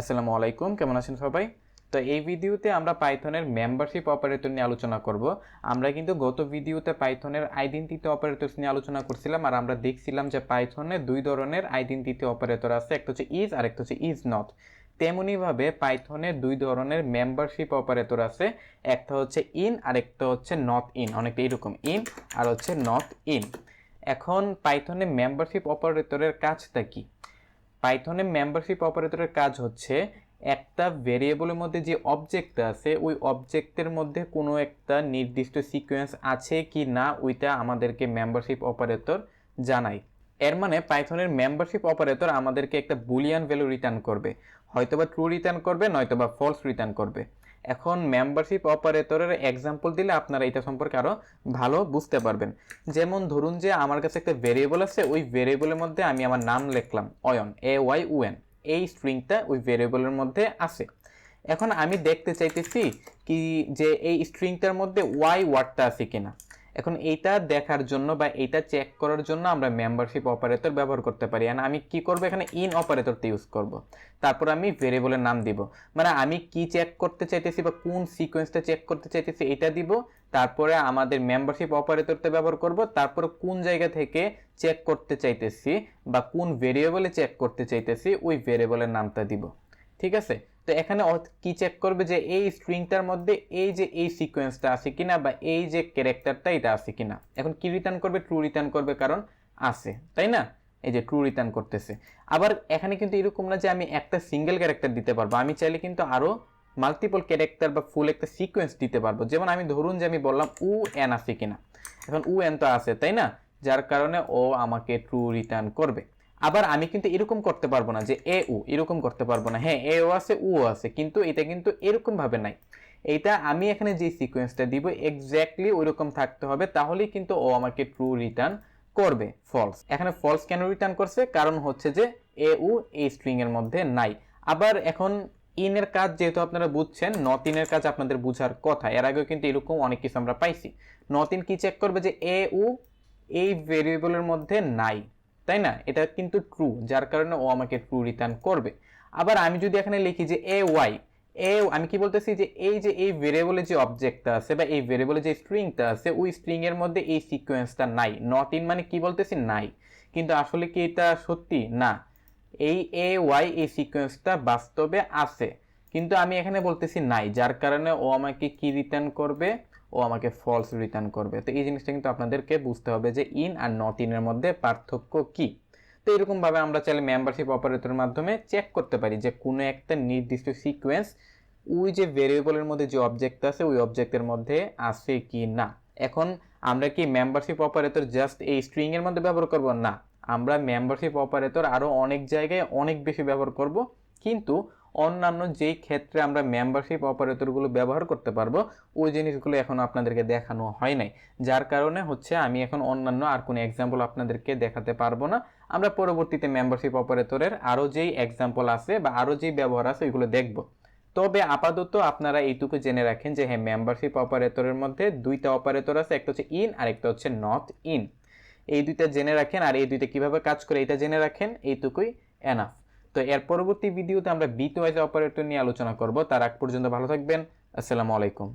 আসসালামু আলাইকুম, কেমন আছেন সবাই? তো এই ভিডিওতে আমরা পাইথনের মেম্বারশিপ অপারেটর নিয়ে আলোচনা করব। আমরা কিন্তু গত ভিডিওতে পাইথনের আইডেন্টিটি অপারেটরস নিয়ে আলোচনা করছিলাম আর আমরা দেখছিলাম যে পাইথনে দুই ধরনের আইডেন্টিটি অপারেটর আছে, একটা হচ্ছে ইজ আর একটা হচ্ছে ইজ নট তেমনিভাবে পাইথনে দুই ধরনের মেম্বারশিপ অপারেটর আছে, একটা হচ্ছে ইন আর একটা হচ্ছে নট ইন অনেকটা এরকম ইন আর হচ্ছে নট ইন এখন পাইথনে মেম্বারশিপ অপারেটরের কাজটা কি? পাইথনে মেম্বারশিপ অপারেটরের কাজ হচ্ছে একটা ভেরিয়েবলের মধ্যে যে অবজেক্টটা আছে, ওই অবজেক্টের মধ্যে কোনো একটা নির্দিষ্ট সিকোয়েন্স আছে কি না, ওইটা আমাদেরকে মেম্বারশিপ অপারেটর জানায়। এর মানে পাইথনের মেম্বারশিপ অপারেটর আমাদেরকে একটা বুলিয়ান ভ্যালু রিটার্ন করবে। হয়তোবা ট্রু রিটার্ন করবে, নয়তোবা ফলস রিটার্ন করবে। এখন মেম্বারশিপ অপারেটরের এক্সাম্পল দিলে আপনারা এটা সম্পর্কে আরও ভালো বুঝতে পারবেন। যেমন ধরুন যে আমার কাছে একটা ভেরিয়েবল আছে, ওই ভেরিয়েবলের মধ্যে আমি আমার নাম লিখলাম, অয়ন এ ওয়াই ইউএন এই স্ট্রিংটা ওই ভেরিয়েবলের মধ্যে আছে। এখন আমি দেখতে চাইতেছি কি যে এই স্ট্রিংটার মধ্যে ওয়াই ওয়ার্ডটা আছে কিনা। এখন এইটা দেখার জন্য বা এইটা চেক করার জন্য আমরা মেম্বারশিপ অপারেটর ব্যবহার করতে পারি। আর আমি কি করব? এখানে ইন অপারেটরটা ইউজ করব। তারপর আমি ভেরিয়েবলের নাম দিব। মানে আমি কি চেক করতে চাইতেছি বা কোন সিকোয়েন্সটা চেক করতে চাইতেছি এটা দিব। তারপরে আমাদের মেম্বারশিপ অপারেটরটা ব্যবহার করব। তারপর কোন জায়গা থেকে চেক করতে চাইতেছি বা কোন ভেরিয়েবলে চেক করতে চাইতেছি, ওই ভেরিয়েবলের নামটা দিব। ঠিক আছে? তো এখানে কি চেক করবে যে এই স্ট্রিংটার মধ্যে এই যে এই সিকোয়েন্সটা আছে কিনা বা এই যে ক্যারেক্টারটা এটা আছে কিনা? এখন কি রিটার্ন করবে? ট্রু রিটার্ন করবে কারণ আছে, তাই না? এই যে ট্রু রিটার্ন করতেছে। আবার এখানে কিন্তু এরকম না যে আমি একটা সিঙ্গেল ক্যারেক্টার দিতে পারব, আমি চাইলে কিন্তু আরও মাল্টিপল ক্যারেক্টার বা ফুল একটা সিকোয়েন্স দিতে পারব। যেমন আমি ধরুন যে আমি বললাম উ এন আছে কিনা। এখন উ এন তো আছে, তাই না? যার কারণে ও আমাকে ট্রু রিটার্ন করবে। আবার আমি কিন্তু এরকম করতে পারব না যে এ উ, এরকম করতে পারব না। হ্যাঁ এ ও আছে, উ আছে, কিন্তু এটা কিন্তু এরকম ভাবে নাই। এইটা আমি এখানে যে সিকোয়েন্সটা দিব এক্স্যাক্টলি ওইরকম থাকতে হবে, তাহলেই কিন্তু ও আমাকে ট্রু রিটার্ন করবে ফলস এখানে ফলস কেন রিটার্ন করছে? কারণ হচ্ছে যে এ উ এই স্ট্রিং এর মধ্যে নাই। আবার এখন ইনের কাজ যেহেতু আপনারা বুঝছেন নট ইনের কাজ আপনাদের বুঝার কথা, এর আগেও কিন্তু এরকম অনেক কিছু আমরা পাইছি। নট ইন কি চেক করবে যে এ উ এই ভেরিয়েবলের মধ্যে নাই? তাই না? এটা কিন্তু ট্রু যার কারণে ও আমাকে ট্রু রিটার্ন করবে। আবার আমি যদি এখানে লিখি যে এ ওয়াই এ আমি কি বলতেছি যে এই যে এই ভেরিয়েবলের যে অবজেক্টটা আছে বা এই ভেরিয়েবলের যে স্ট্রিংটা আছে, ওই স্ট্রিং এর মধ্যে এই সিকোয়েন্সটা নাই। নট ইন মানে কি বলতেছি? নাই। কিন্তু আসলে কি এটা সত্যি? না। এই এ ওয়াই এই সিকোয়েন্সটা বাস্তবে আছে। কিন্তু আমি এখানে বলতেছি নাই, যার কারণে ও আমাকে কি রিটার্ন করবে? ও আমাকে ফলস রিটার্ন করবে। তো এই জিনিসটা কিন্তু আপনাদেরকে বুঝতে হবে যে ইন আর নট ইনের মধ্যে পার্থক্য কি। তো এরকমভাবে আমরা চাইলে মেম্বারশিপ অপারেটরের মাধ্যমে চেক করতে পারি যে কোনো একটা নির্দিষ্ট সিকোয়েন্স ওই যে ভেরিয়েবলের মধ্যে যে অবজেক্ট আছে, ওই অবজেক্টের মধ্যে আছে কি না। এখন আমরা কি মেম্বারশিপ অপারেটর জাস্ট এই স্ট্রিং এর মধ্যে ব্যবহার করব? না। আমরা মেম্বারশিপ অপারেটর আরও অনেক জায়গায় অনেক বেশি ব্যবহার করব। কিন্তু অন্যান্য যেই ক্ষেত্রে আমরা মেম্বারশিপ অপারেটরগুলো ব্যবহার করতে পারব, ওই জিনিসগুলো এখন আপনাদেরকে দেখানো হয় নাই। যার কারণে হচ্ছে আমি এখন অন্যান্য আর কোনো এক্সাম্পল আপনাদেরকে দেখাতে পারব না। আমরা পরবর্তীতে মেম্বারশিপ অপারেটরের আরও যেই এক্সাম্পল আছে বা আরও যেই ব্যবহার আছে ওইগুলো দেখব। তবে আপাতত আপনারা এইটুকু জেনে রাখেন যে হ্যাঁ মেম্বারশিপ অপারেটরের মধ্যে দুইটা অপারেটর আছে, একটা হচ্ছে ইন আর একটা হচ্ছে নট ইন এই দুইটা জেনে রাখেন আর এই দুইটা কীভাবে কাজ করে এটা জেনে রাখেন, এইটুকুই এনাফ তো এর পরবর্তী ভিডিওতে আমরা বিট ওয়াইজ অপারেটর নিয়ে আলোচনা করব। তার আগ পর্যন্ত ভালো থাকবেন। আসসালামু আলাইকুম।